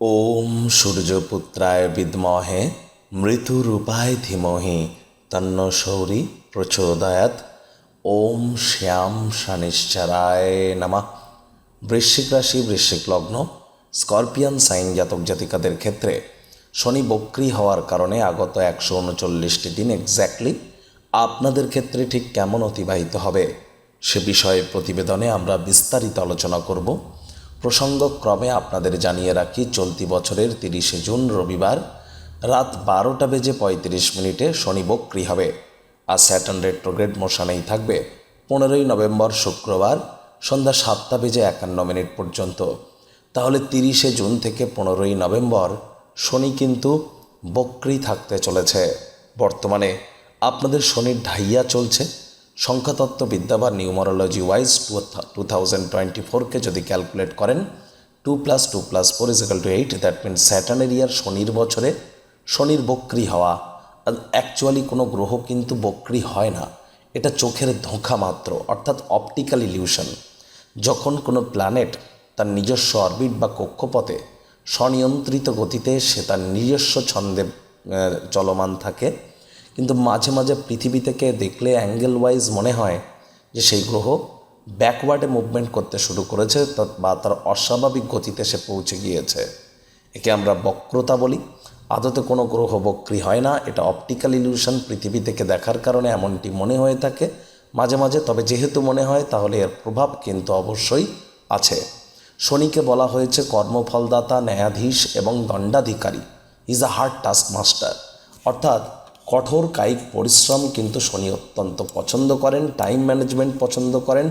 ওম সূর্যপুত্রায় বিদ্মহে মৃত্যুরূপায় ধীমহি, তন্ন শৌরি প্রচোদয়াত। ওম শ্যাম শনিশ্চরায় নমঃ। বৃশ্চিক রাশি, বৃশ্চিক লগ্ন, স্করপিয়ান সাইন জাতক জাতিকাদের ক্ষেত্রে শনি বক্রি হওয়ার কারণে আগত একশো উনচল্লিশটি দিন এক্স্যাক্টলি আপনাদের ক্ষেত্রে ঠিক কেমন অতিবাহিত হবে, সে বিষয়ে প্রতিবেদনে আমরা বিস্তারিত আলোচনা করব। প্রসঙ্গক্রমে আপনাদের জানিয়ে রাখি, চলতি বছরের তিরিশে জুন রবিবার রাত বারোটা বেজে পঁয়ত্রিশ মিনিটে শনি বক্রি হবে। আর স্যাটার্ন রেট্রোগ্রেড মোশানেই থাকবে পনেরোই নভেম্বর শুক্রবার সন্ধ্যা সাতটা বেজে একান্ন মিনিট পর্যন্ত। তাহলে তিরিশে জুন থেকে পনেরোই নভেম্বর শনি কিন্তু বক্রি থাকতে চলেছে। বর্তমানে আপনাদের শনির ঢাইয়া চলছে। সংখ্যাতত্ত্ববিদ্যা বা numerology wise two two thousand twenty ফোরকে যদি ক্যালকুলেট করেন, two plus two plus four is equal two eight, that means স্যাটার্নের year শনির বছরে শনির বক্রি হওয়া অ্যাকচুয়ালি কোনো গ্রহ কিন্তু বক্রি হয় না। এটা চোখের ধোঁকা মাত্র, অর্থাৎ অপটিক্যাল ইলিউশন। যখন কোনো প্ল্যানেট তার নিজস্ব অরবিট বা কক্ষপথে স্বনিয়ন্ত্রিত গতিতে সে তার নিজস্ব ছন্দে চলমান থাকে কিন্তু মাঝে মাঝে পৃথিবী থেকে দেখলে অ্যাঙ্গেল ওয়াইজ মনে হয় যে সেই গ্রহ ব্যাকওয়ার্ডে মুভমেন্ট করতে শুরু করেছে বা তার অস্বাভাবিক গতিতে সে পৌঁছে গিয়েছে। একে আমরা বক্রতা বলি। আদতে কোনো গ্রহ বক্রি হয় না। এটা অপটিক্যাল ইলিউশন পৃথিবী থেকে দেখার কারণে এমনটি মনে হয়ে থাকে। মাঝে মাঝে, তবে যেহেতু মনে হয়, তাহলে এর প্রভাব কিন্তু অবশ্যই আছে। শনিকে বলা হয়েছে কর্মফলদাতা, ন্যায়াধীশ এবং দণ্ডাধিকারী। Is a hard task master অর্থাৎ কঠোর কায়িক পরিশ্রম কিন্তু শনি অত্যন্ত পছন্দ করেন টাইম ম্যানেজমেন্ট পছন্দ করেন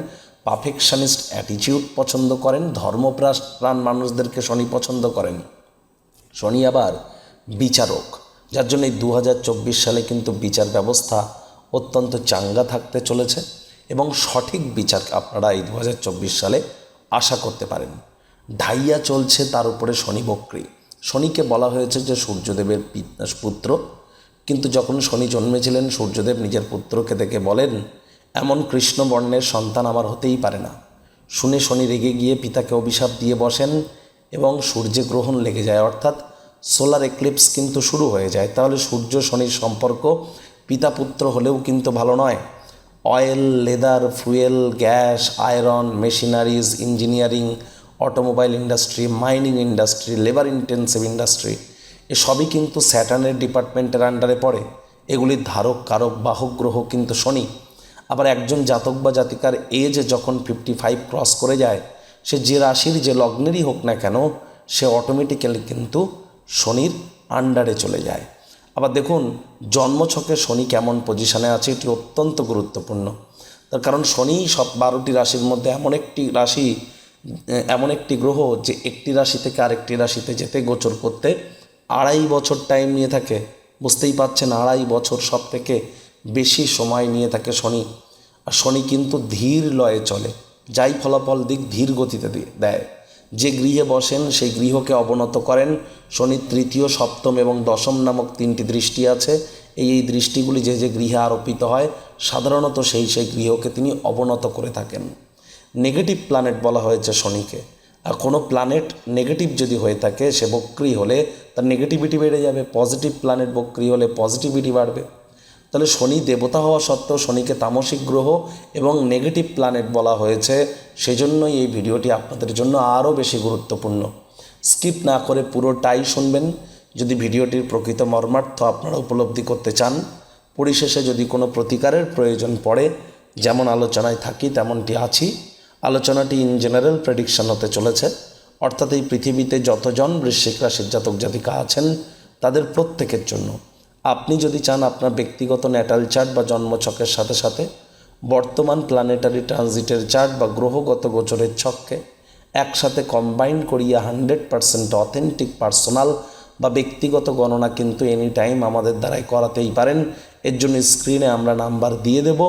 পারফেকশনিস্ট অ্যাটিটিউড পছন্দ করেন ধর্মপ্রাণ মানুষদেরকে শনি পছন্দ করেন। শনি আবার বিচারক, যার জন্য এই দু হাজার চব্বিশ সালে কিন্তু বিচার ব্যবস্থা অত্যন্ত চাঙ্গা থাকতে চলেছে এবং সঠিক বিচার আপনারা এই দু হাজার চব্বিশ সালে আশা করতে পারেন। ঢাইয়া চলছে তার উপরে শনি বক্রী। শনিকে বলা হয়েছে যে সূর্যদেবের পুত্র কিন্তু যখন শনি জন্মেছিলেন, সূর্যদেব নিজের পুত্রকে দেখে বলেন, এমন কৃষ্ণ বর্ণের সন্তান আমার হতেই পারে না। শুনে শনি রেগে গিয়ে পিতাকে অভিশাপ দিয়ে বসেন এবং সূর্যে গ্রহণ লেগে যায়। অর্থাৎ সোলার এক্লিপস কিন্তু শুরু হয়ে যায়। তাহলে সূর্য শনির সম্পর্ক পিতা পুত্র হলেও কিন্তু ভালো নয়। Oil, leather, fuel, gas, iron, machineries, engineering, automobile industry, mining industry, labour intensive industry এসবই কিন্তু স্যাটার্নের ডিপার্টমেন্টের আন্ডারে পড়ে। এগুলির ধারক, কারক, বাহক, গ্রহ কিন্তু শনি। আবার একজন জাতক বা জাতিকার এজ যখন ফিফটি ফাইভ ক্রস করে যায়, সে যে রাশির যে লগ্নেরই হোক না কেন, সে অটোমেটিক্যালি কিন্তু শনির আন্ডারে চলে যায়। আবার দেখুন, জন্মছকে শনি কেমন পজিশনে আছে এটি অত্যন্ত গুরুত্বপূর্ণ। তার কারণ শনি সব বারোটি রাশির মধ্যে এমন একটি রাশি, এমন একটি গ্রহ যে একটি রাশি থেকে আরেকটি রাশিতে যেতে গোচর করতে আড়াই বছর টাইম নিয়ে থাকে। বুঝতেই পারছেন, আড়াই বছর সব থেকে বেশি সময় নিয়ে থাকে শনি। আর শনি কিন্তু ধীর লয়ে চলে। যাই ফলাফল দিক, ধীর গতিতে দেয়। যে গৃহে বসেন, সেই গৃহকে অবনত করেন। শনির তৃতীয়, সপ্তম এবং দশম নামক তিনটি দৃষ্টি আছে। এই এই দৃষ্টিগুলি যে যে গৃহে আরোপিত হয়, সাধারণত সেই সেই গৃহকে তিনি অবনত করে থাকেন। নেগেটিভ প্ল্যানেট বলা হয়েছে শনিকে। কোনো প্ল্যানেট নেগেটিভ যদি হয়ে থাকে, সে বক্রি হলে তার নেগেটিভিটি বেড়ে যাবে পজিটিভ প্ল্যানেট বক্রি হলে পজিটিভিটি বাড়বে। তাহলে শনি দেবতা হওয়া সত্ত্বেও শনিকে তামসিক গ্রহ এবং নেগেটিভ প্ল্যানেট বলা হয়েছে, সেজন্যই এই ভিডিওটি আপনাদের জন্য আরও বেশি গুরুত্বপূর্ণ। স্কিপ না করে পুরোটাই শুনবেন। যদি ভিডিওটির প্রকৃত মর্মার্থ আপনারা উপলব্ধি করতে চান, পরিশেষে যদি কোনো প্রতিকারের প্রয়োজন পড়ে, যেমন আলোচনায় থাকি, তেমনটি আছি। আলোচনাটি ইন জেনারেল প্রেডিকশন হতে চলেছে। অর্থাৎ এই পৃথিবীতে যতজন বৃশ্চিক রাশির জাতক জাতিকা আছেন, তাদের প্রত্যেকের জন্য। আপনি যদি চান আপনার ব্যক্তিগত ন্যাটাল চার্ট বা জন্মছকের সাথে সাথে বর্তমান প্ল্যানেটারি ট্রানজিটের চার্ট বা গ্রহগত গোচরের ছককে একসাথে কম্বাইন করিয়ে হান্ড্রেড পারসেন্ট অথেন্টিক পার্সোনাল বা ব্যক্তিগত গণনা কিন্তু এনি টাইম আমাদের দ্বারাই করাতেই পারেন। এর জন্য স্ক্রিনে আমরা নাম্বার দিয়ে দেব।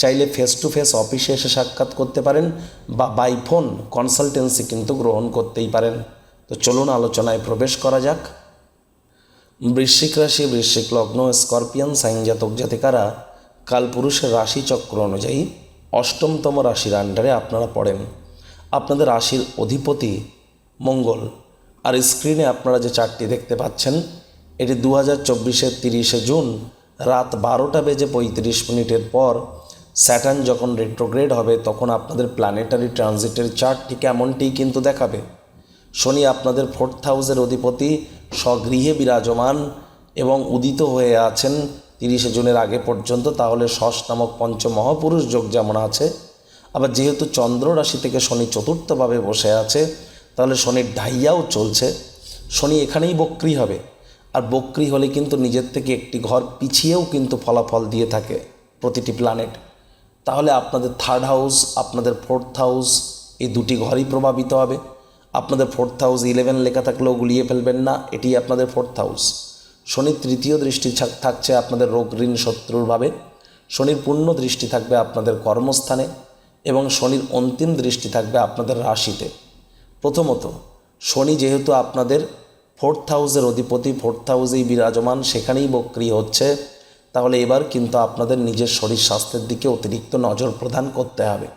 চাইলে ফেস টু ফেস অফিসে এসে সাক্ষাৎ করতে পারেন বা বাই ফোন কনসালটেন্সি কিন্তু গ্রহণ করতেই পারেন। তো চলুন আলোচনায় প্রবেশ করা যাক। বৃশ্চিক রাশি, বৃশ্চিক লগ্ন স্করপিয়ান সাইন জাতক জাতিকারা কালপুরুষের রাশিচক্র অনুযায়ী অষ্টমতম রাশির আন্ডারে আপনারা পড়েন। আপনাদের রাশির অধিপতি মঙ্গল। আর স্ক্রিনে আপনারা যে চার্টটি দেখতে পাচ্ছেন, এটি দু হাজার চব্বিশের তিরিশে জুন রাত বারোটা বেজে পঁয়ত্রিশ মিনিটের পর স্যাটার্ন যখন রেট্রোগ্রেড হবে, তখন আপনাদের প্ল্যানেটারি ট্রানজিটের চার্টটি কেমনটি কিন্তু দেখাবে। শনি আপনাদের ফোর্থ হাউসের অধিপতি, স্বগৃহে বিরাজমান এবং উদিত হয়ে আছেন তিরিশে জুনের আগে পর্যন্ত, তাহলে ষষ্ঠ নামক পঞ্চ মহাপুরুষ যোগ যেমন আছে। আবার যেহেতু চন্দ্র রাশি থেকে শনি চতুর্থভাবে বসে আছে, তাহলে শনির ঢাইয়াও চলছে। শনি এখানেই বক্রি হবে। আর বক্রি হলে কিন্তু নিজের থেকে একটি ঘর পিছিয়েও কিন্তু ফলাফল দিয়ে থাকে প্রতিটি প্ল্যানেট তাহলে আপনাদের থার্ড হাউস আপনাদের ফোর্থ হাউস এই দুটি ঘরই প্রভাবিত হবে। আপনাদের ফোর্থ হাউস ইলেভেন লেখা থাকলেও গুলিয়ে ফেলবেন না এটি আপনাদের ফোর্থ হাউস শনির তৃতীয় দৃষ্টি থাক- থাকছে আপনাদের রোগ ঋণ শত্রুরভাবে শনির পূর্ণ দৃষ্টি থাকবে আপনাদের কর্মস্থানে এবং শনির অন্তিম দৃষ্টি থাকবে আপনাদের রাশিতে। প্রথমত, শনি যেহেতু আপনাদের ফোর্থ হাউসের অধিপতি, ফোর্থ হাউসেই বিরাজমান, সেখানেই বক্রি হচ্ছে। তাহলে এবার কিন্তু আপনাদের নিজের শরীর স্বাস্থ্যের দিকে অতিরিক্ত নজর প্রদান করতে হবে।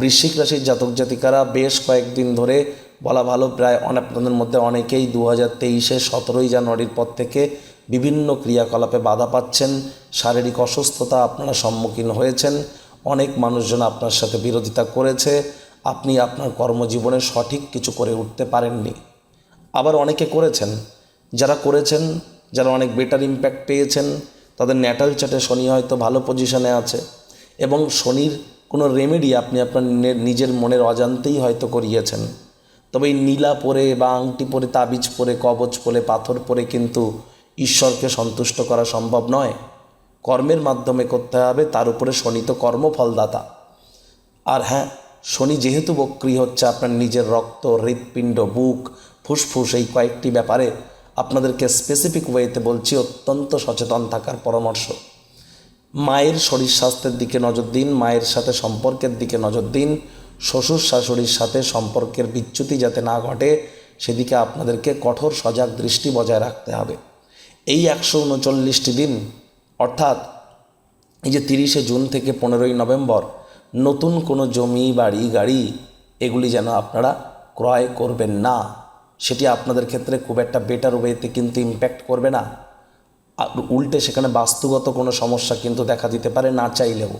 বৃশ্চিক রাশির জাতক জাতিকারা বেশ কয়েকদিন ধরে বলা ভালো প্রায় অনেক আপনাদের মধ্যে অনেকেই দু হাজার তেইশে সতেরোই জানুয়ারির পর থেকে বিভিন্ন ক্রিয়াকলাপে বাধা পাচ্ছেন। শারীরিক অসুস্থতা আপনারা সম্মুখীন হয়েছেন। অনেক মানুষজন আপনার সাথে বিরোধিতা করেছে। আপনি আপনার কর্মজীবনে সঠিক কিছু করে উঠতে পারেননি। আবার অনেকে করেছেন। যারা করেছেন, যারা অনেক বেটার ইম্প্যাক্ট পেয়েছেন, তাদের ন্যাটাল চ্যাটে শনি হয়তো ভালো পজিশনে আছে এবং শনির কোনো রেমেডি আপনি আপনার নিজের মনের অজান্তেই হয়তো করিয়েছেন। তবে এই নীলা পরে বা আংটি পরে, তাবিজ পরে, কবচ পরে, পাথর পরে কিন্তু ঈশ্বরকে সন্তুষ্ট করা সম্ভব নয়। কর্মের মাধ্যমে করতে হবে, তার উপরে শনি তো কর্মফলদাতা। আর হ্যাঁ শনি যেহেতু বক্রি হচ্ছে আপনার নিজের রক্ত, হৃৎপিণ্ড, বুক ফুসফুস এই কয়েকটি ব্যাপারে আপনাদেরকে স্পেসিফিক ওয়েতে বলছি, অত্যন্ত সচেতন থাকার পরামর্শ। মায়ের শরীর স্বাস্থ্যের দিকে নজর দিন, মায়ের সাথে সম্পর্কের দিকে নজর দিন, শ্বশুর শাশুড়ির সাথে সম্পর্কের বিচ্যুতি যাতে না ঘটে, সেদিকে আপনাদেরকে কঠোর সজাগ দৃষ্টি বজায় রাখতে হবে। এই একশো উনচল্লিশটি দিন, অর্থাৎ এই যে তিরিশে জুন থেকে পনেরোই নভেম্বর, নতুন কোনো জমি, বাড়ি, গাড়ি, এগুলি যেন আপনারা ক্রয় করবেন না। সেটি আপনাদের ক্ষেত্রে খুব একটা বেটার ওয়েতে কিন্তু ইম্প্যাক্ট করবে না। আর উল্টে সেখানে বাস্তুগত কোনো সমস্যা কিন্তু দেখা দিতে পারে না চাইলেও।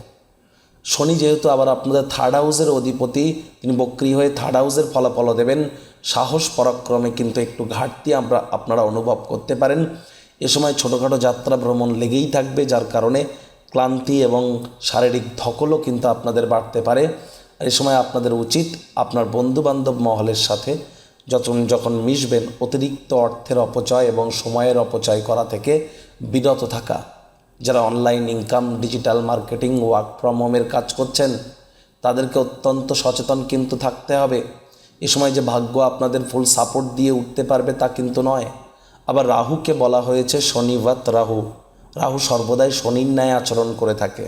শনি যেহেতু আবার আপনাদের থার্ড হাউসের অধিপতি, তিনি বক্রি হয়ে থার্ড হাউসের ফলাফল দেবেন। সাহস পরাক্রমে কিন্তু একটু ঘাটতি আমরা, আপনারা অনুভব করতে পারেন। এ সময় ছোটোখাটো যাত্রা ভ্রমণ লেগেই থাকবে, যার কারণে ক্লান্তি এবং শারীরিক ধকলও কিন্তু আপনাদের বাড়তে পারে। এ সময় আপনাদের উচিত আপনার বন্ধুবান্ধব মহলের সাথে যখন যখন মিশবেন, অতিরিক্ত অর্থের অপচয় এবং সময়ের অপচয় করা থেকে বিরত থাকা। যারা online income, digital marketing, work from হোমের কাজ করছেন, তাদেরকে অত্যন্ত সচেতন কিন্তু থাকতে হবে। এ সময় যে ভাগ্য আপনাদের ফুল সাপোর্ট দিয়ে উঠতে পারবে তা কিন্তু নয়। আবার রাহুকে বলা হয়েছে শনিবাত রাহু। রাহু সর্বদাই শনির ন্যায় আচরণ করে থাকে।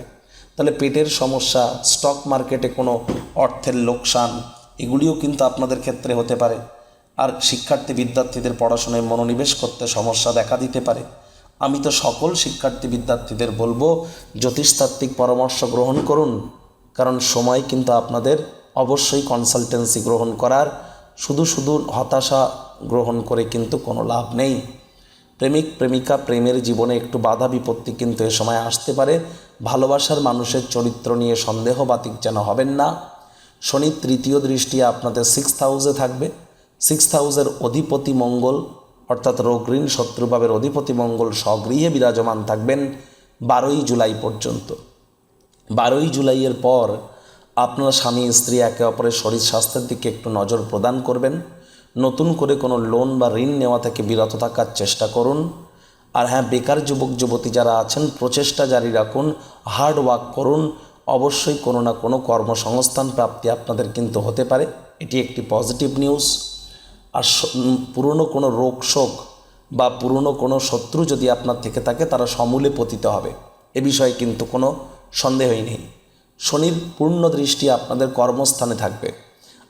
তাহলে পেটের সমস্যা স্টক মার্কেটে কোনো অর্থের লোকসান, এগুলিও কিন্তু আপনাদের ক্ষেত্রে হতে পারে। আর শিক্ষার্থী বিদ্যার্থীদের পড়াশোনায় মনোনিবেশ করতে সমস্যা দেখা দিতে পারে। আমি তো সকল শিক্ষার্থী বিদ্যার্থীদের বলব, জ্যোতিষতাত্ত্বিক পরামর্শ গ্রহণ করুন, কারণ সময় কিন্তু আপনাদের অবশ্যই কনসালটেন্সি গ্রহণ করার, শুধু শুধু হতাশা গ্রহণ করে কিন্তু কোনো লাভ নেই। প্রেমিক, প্রেমিকা, প্রেমের জীবনে একটু বাধা বিপত্তি কিন্তু এ সময় আসতে পারে। ভালোবাসার মানুষের চরিত্র নিয়ে সন্দেহ বাতিক যেন হবেন না। শনির তৃতীয় দৃষ্টি আপনাদের সিক্স হাউসে থাকবে। সিক্স হাউসের অধিপতি মঙ্গল, অর্থাৎ রোগ ঋণ শত্রুভাবের অধিপতি মঙ্গল স্বগৃহে বিরাজমান থাকবেন বারোই জুলাই পর্যন্ত। বারোই জুলাইয়ের পর আপনার স্বামী, স্ত্রী একে অপরের শরীর স্বাস্থ্যের দিকে একটু নজর প্রদান করবেন। নতুন করে কোনো লোন বা ঋণ নেওয়া থেকে বিরত থাকার চেষ্টা করুন। আর হ্যাঁ বেকার যুবক, যুবতী যারা আছেন, প্রচেষ্টা জারি রাখুন, হার্ড ওয়ার্ক করুন। অবশ্যই কোনো না কোনো কর্মসংস্থান প্রাপ্তি আপনাদের কিন্তু হতে পারে। এটি একটি পজিটিভ নিউজ। আর পুরনো কোনো রোগ শোক বা পুরনো কোনো শত্রু যদি আপনার থেকে থাকে, তারা সমূলে পতিত হবে। এ বিষয়ে কিন্তু কোনো সন্দেহই নেই। শনির পূর্ণ দৃষ্টি আপনাদের কর্মস্থানে থাকবে।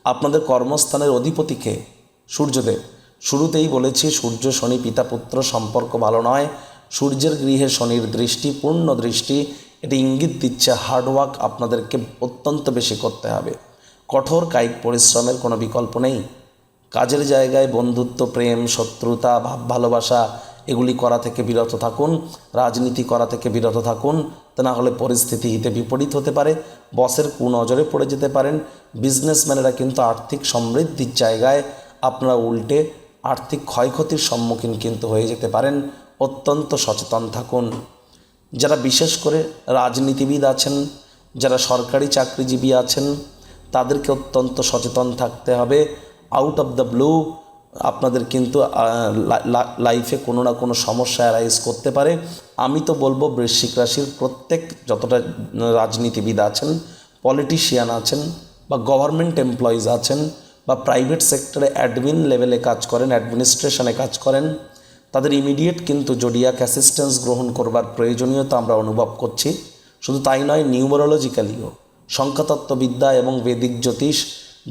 আপনাদের কর্মস্থানের অধিপতিকে সূর্যদেব, শুরুতেই বলেছি, সূর্য, শনি, পিতা, পুত্র, সম্পর্ক ভালো নয়। সূর্যের গৃহে শনির দৃষ্টি, পূর্ণ দৃষ্টি, এটি ইঙ্গিত দিচ্ছে হার্ডওয়ার্ক আপনাদেরকে অত্যন্ত বেশি করতে হবে। কঠোর কায়িক পরিশ্রমের কোনো বিকল্প নেই। কাজের জায়গায় বন্ধুত্ব, প্রেম, শত্রুতা, ভাব, ভালোবাসা, এগুলি করা থেকে বিরত থাকুন, রাজনীতি করা থেকে বিরত থাকুন, তা না হলে পরিস্থিতি হিতে বিপরীত হতে পারে, বসের কুনজরে পড়ে যেতে পারেন বিজনেসম্যানেরা কিন্তু আর্থিক সমৃদ্ধির জায়গায় আপনারা উল্টে আর্থিক ক্ষয়ক্ষতির সম্মুখীন কিন্তু হয়ে যেতে পারেন, অত্যন্ত সচেতন থাকুন। যারা বিশেষ করে রাজনীতিবিদ আছেন, যারা সরকারি চাকরিজীবী আছেন, তাদেরকে অত্যন্ত সচেতন থাকতে হবে আউট অফ দ্য ব্লু আপনাদের কিন্তু লাইফে কোনো না কোনো সমস্যা অ্যারাইজ করতে পারে। আমি তো বলব বৃশ্চিক রাশির প্রত্যেক যতটা রাজনীতিবিদ আছেন পলিটিশিয়ান আছেন, বা গভর্নমেন্ট এমপ্লয়িজ আছেন, বা প্রাইভেট সেক্টরে অ্যাডমিন লেভেলে কাজ করেন অ্যাডমিনিস্ট্রেশনে কাজ করেন, তাদের ইমিডিয়েট কিন্তু জোডিয়াক অ্যাসিস্ট্যান্স গ্রহণ করবার প্রয়োজনীয়তা আমরা অনুভব করছি। শুধু তাই নয় নিউমোরোলজিক্যালিও সংখ্যাতত্ত্ববিদ্যা এবং বেদিক জ্যোতিষ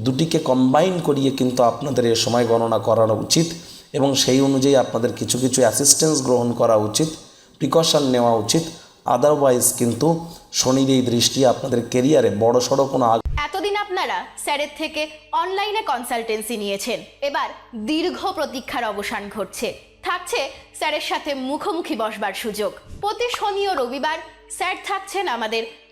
দুটিকে কম্বাইন করিয়ে কিন্তু আপনাদের এ সময় গণনা করানো উচিত এবং সেই অনুযায়ী আপনাদের কিছু কিছু অ্যাসিস্ট্যান্স গ্রহণ করা উচিত প্রিকশন নেওয়া উচিত। আদারওয়াইজ কিন্তু শনির এই দৃষ্টি আপনাদের কেরিয়ারে বড় সড়ো কোনো এতদিন আপনারা স্যারের থেকে অনলাইনে কনসালটেন্সি নিয়েছেন। এবার দীর্ঘ প্রতীক্ষার অবসান ঘটছে। থাকছে স্যারের সাথে মুখোমুখি বসবার সুযোগ। প্রতি শনি ও রবিবার স্যার থাকছেন আমাদের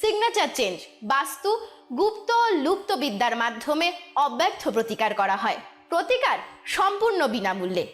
সিগনেচার চেঞ্জ বাস্তু গুপ্ত লুপ্ত বিদ্যার মাধ্যমে অব্যর্থ প্রতিকার করা হয়। প্রতিকার সম্পূর্ণ বিনামূল্যে।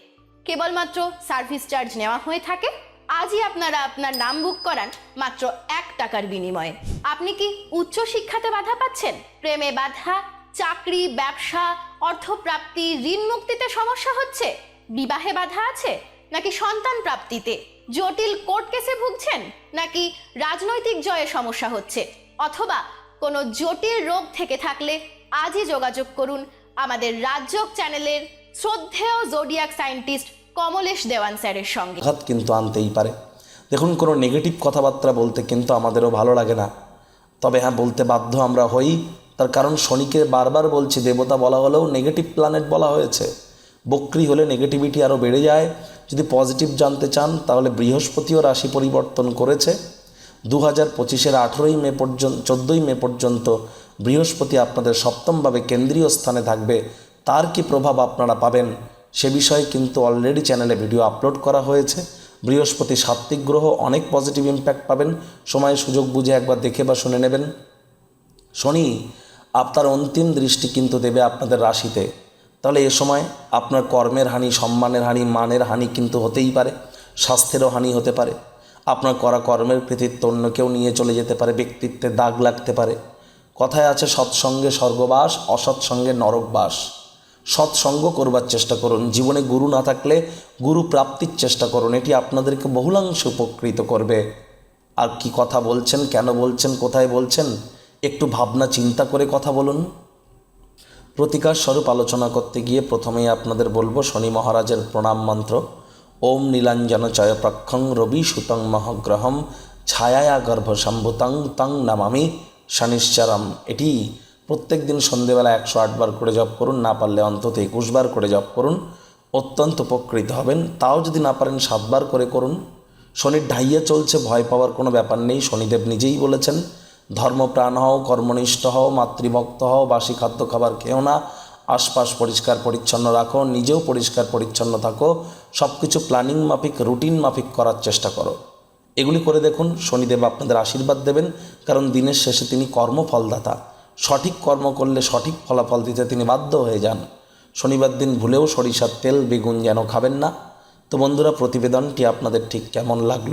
কেবলমাত্র সার্ভিস চার্জ নেওয়া হয়ে থাকে। আজই আপনারা আপনার নাম বুক করান মাত্র এক টাকার বিনিময়ে। আপনি কি উচ্চ শিক্ষাতে বাধা পাচ্ছেন? প্রেমে বাধা, চাকরি, ব্যবসা, অর্থপ্রাপ্তি, ঋণ মুক্তিতে সমস্যা হচ্ছে? বিবাহে বাধা আছে? নাকি সন্তান প্রাপ্তিতে? জটিল কোর্ট কেসে ভুগছেন? নাকি রাজনৈতিক জয়ে সমস্যা হচ্ছে? অথবা কোনো জটিল রোগ থেকে থাকলে আজই যোগাযোগ করুন আমাদের রাজ্যক চ্যানেলের শ্রদ্ধেয় জোডিয়াক সায়েন্টিস্ট কমলেশ দেওয়ান স্যারের সঙ্গে। আঘাত কিন্তু আনতেই পারে। দেখুন, কোনো নেগেটিভ কথাবার্তা বলতে কিন্তু আমাদেরও ভালো লাগে না। তবে হ্যাঁ বলতে বাধ্য আমরা হই। তার কারণ শনিকে বারবার বলছি, দেবতা বলা হলেও নেগেটিভ প্ল্যানেট বলা হয়েছে। বক্রি হলে নেগেটিভিটি আরও বেড়ে যায়। যদি পজিটিভ জানতে চান, তাহলে বৃহস্পতিও রাশি পরিবর্তন করেছে। দু হাজার পঁচিশের আঠেরোই মে পর্যন্ত, চোদ্দোই মে পর্যন্ত বৃহস্পতি আপনাদের সপ্তমভাবে কেন্দ্রীয় স্থানে থাকবে। তার কি প্রভাব আপনারা পাবেন? সে বিষয়ে কিন্তু অলরেডি চ্যানেলে ভিডিও আপলোড করা হয়েছে। বৃহস্পতি সাত্ত্বিক গ্রহ, অনেক পজিটিভ ইম্প্যাক্ট পাবেন। সময়, সুযোগ বুঝে একবার দেখে বা শুনে নেবেন। শনি, আপনার অন্তিম দৃষ্টি কিন্তু দেবে আপনাদের রাশিতে। তাহলে এ সময় আপনার কর্মের হানি, সম্মানের হানি, মানের হানি কিন্তু হতেই পারে, স্বাস্থ্যেরও হানি হতে পারে। আপনার করা কর্মের কৃতিত্ব অন্য কেউ নিয়ে চলে যেতে পারে, ব্যক্তিত্বে দাগ লাগতে পারে। কথায় আছে, সৎসঙ্গে স্বর্গবাস, অসৎসঙ্গে নরকবাস। সৎসঙ্গ করবার চেষ্টা করুন। জীবনে গুরু না থাকলে গুরু প্রাপ্তির চেষ্টা করুন। এটি আপনাদেরকে বহুলাংশে উপকৃত করবে। আর কি কথা বলছেন, কেন বলছেন, কোথায় বলছেন, একটু ভাবনা চিন্তা করে কথা বলুন। প্রতিকার স্বরূপ আলোচনা করতে গিয়ে প্রথমেই আপনাদের বলব শনি মহারাজের প্রণাম মন্ত্র। ওম নীলাঞ্জন চয় প্রক্ষং রবি সুতং মহগ্রহম ছায়া গর্ভ সম্ভুতং তং নামামি শনিশ্চরম। এটি প্রত্যেক দিন সন্ধেবেলা একশো আটবার করে জপ করুন, না পারলে অন্তত একুশবার করে জপ করুন। অত্যন্ত উপকৃত হবেন। তাও যদি না পারেন সাতবার করে করুন। শনির ঢাইয়া চলছে, ভয় পাওয়ার কোনো ব্যাপার নেই। শনিদেব নিজেই বলেছেন ধর্মপ্রাণ হও, কর্মনিষ্ঠ হও, মাতৃভক্ত হও, বাসি খাদ্য খাবার খেও না, আশপাশ পরিষ্কার পরিচ্ছন্ন রাখো, নিজেও পরিষ্কার পরিচ্ছন্ন থাকো সব কিছু প্ল্যানিং মাফিক, রুটিন মাফিক করার চেষ্টা করো। এগুলি করে দেখুন, শনিদেব আপনাদের আশীর্বাদ দেবেন, কারণ দিনের শেষে তিনি কর্মফলদাতা। সঠিক কর্ম করলে সঠিক ফলাফল দিতে তিনি বাধ্য হয়ে যান। শনিবার দিন ভুলেও সরিষার তেল, বেগুন যেন খাবেন না। তো বন্ধুরা, প্রতিবেদনটি আপনাদের ঠিক কেমন লাগল?